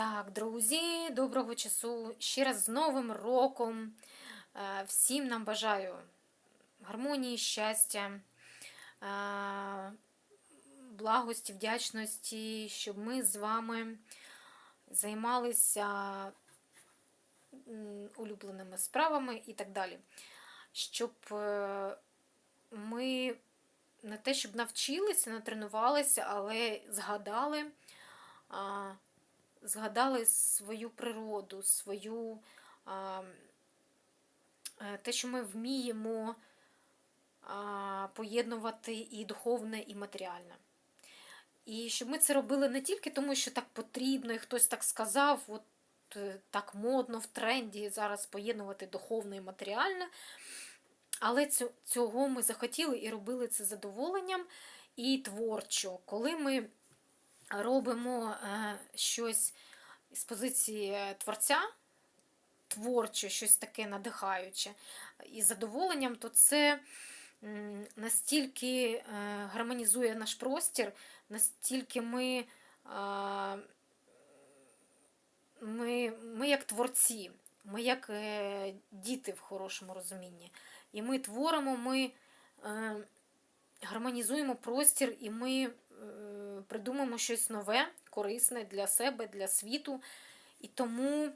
Так, друзі, доброго часу. Ще раз з Новим роком. Е, Всім нам бажаю гармонії, щастя, е, благості, вдячності, щоб ми з вами займалися улюбленими справами і так далі. Щоб е, ми не те, щоб навчилися, натренувалися, але згадали. Згадали свою природу, свою а, е, те, що ми вміємо а, поєднувати і духовне, і матеріальне. І щоб ми це робили не тільки тому, що так потрібно, і хтось так сказав, от е, так модно в тренді зараз поєднувати духовне і матеріальне. Але цього ми захотіли і робили це задоволенням і творчо. Коли ми робимо е, щось з позиції е, творця, творче, щось таке надихаюче, і задоволенням, то це настільки е, гармонізує наш простір, настільки ми, ми, ми як творці, ми як діти в хорошому розумінні. І ми творимо, ми гармонізуємо простір, і ми придумаємо щось нове, корисне для себе, для світу. І тому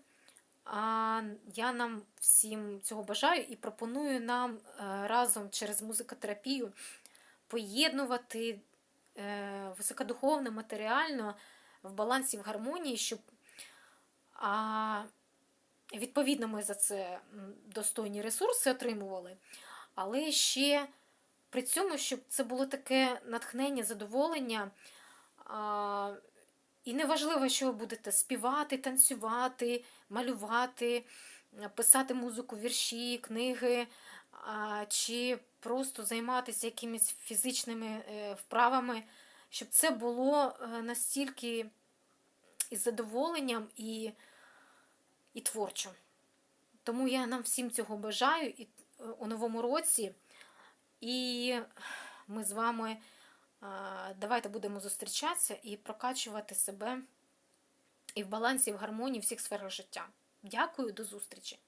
а, я нам всім цього бажаю і пропоную нам е, разом через музикотерапію поєднувати е, високодуховне, матеріально в балансі, в гармонії, щоб а, відповідно ми за це достойні ресурси отримували, але ще при цьому, щоб це було таке натхнення, задоволення. І неважливо, що ви будете співати, танцювати, малювати, писати музику, вірші, книги, чи просто займатися якимись фізичними е, вправами, щоб це було е, настільки із задоволенням і, і творчо. Тому я нам всім цього бажаю і е, у новому році. І ми з вами давайте будемо зустрічатися і прокачувати себе і в балансі, і в гармонії всіх сферах життя. Дякую, до зустрічі!